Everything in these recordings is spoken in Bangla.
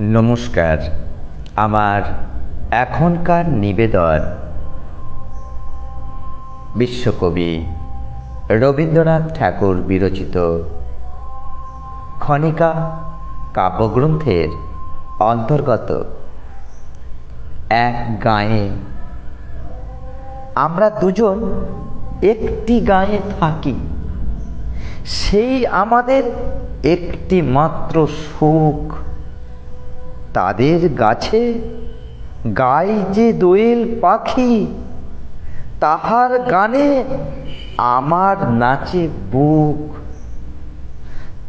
নমস্কার। আমার এখনকার নিবেদন বিশ্বকবি রবীন্দ্রনাথ ঠাকুর বিরচিত খনিকা কাব্যগ্রন্থের অন্তর্গত এক গায়ে। আমরা দুজন একটি গায়ে থাকি। সেই আমাদের একটি মাত্র সুখ। তাদের গাছে গাই যে দোয়েল পাখি, তাহার গানে আমার নাচে বুক।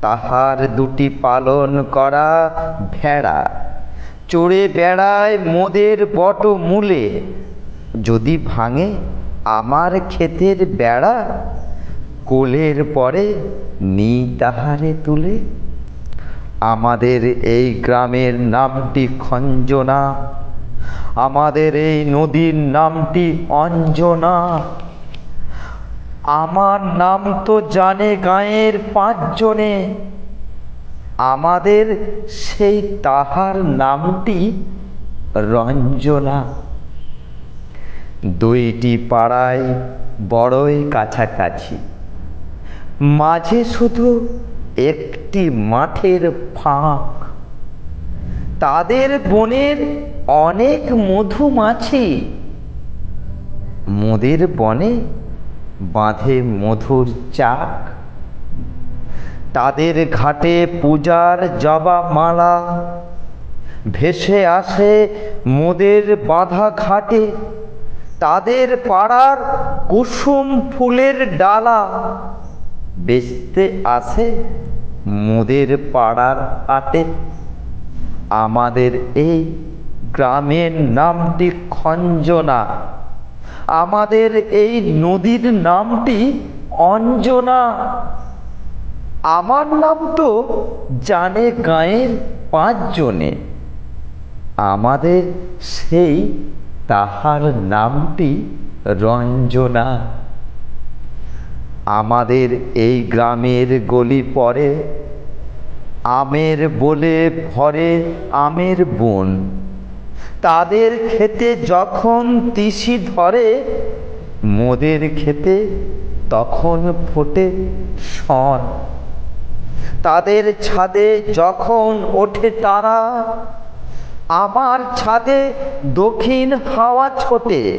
তাহার দুটি পালন করা ভেড়া, চড়ে বেড়ায় মোদের বট মূলে যদি ভাঙে আমার ক্ষেতের বেড়া, কোলের পরে নি তাহারে তুলে। আমাদের এই গ্রামের নামটি খঞ্জনা। আমাদের এই নদীর নামটি অঞ্জনা। আমার নাম তো জানে গাঁয়ের পাঁচজনে। আমাদের সেই তাহার নামটি রঞ্জনা। দুইটি পাড়ায় বড়ই কাছাকাছি। মাঝে শুধু একটি মাঠের ফাঁক। তাদের বনের অনেক মধুমাছি মোদের বনে বাঁধে মধুর চাক। তাদের ঘাটে পূজার জবা মালা। ভেসে আসে মোদের বাঁধা ঘাটে। তাদের পাড়ার কুসুম ফুলের ডালা। বেচতে আসে মোদের পাড়ার হাটে আমাদের এই গ্রামের নামটি খঞ্জনা। আমাদের এই নদীর নামটি অঞ্জনা। আমার নাম তো জানে গাঁয়ের পাঁচজনে। আমাদের সেই তাহার নামটি রঞ্জনা। আমাদের এই গ্রামের গলি পরে আমের বলে ভরে আমের বন। তাদের খেতে যখন তিসি ধরে, মোদের খেতে তখন ফোটে শন। তাদের ছাদে যখন ওঠে তারা, আমার ছাদে দক্ষিণ হাওয়া ছোটে।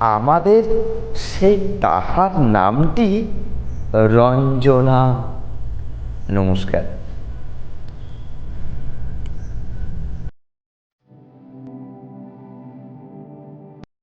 আমাদের সেই তাহার নামটি রঞ্জনা। নমস্কার।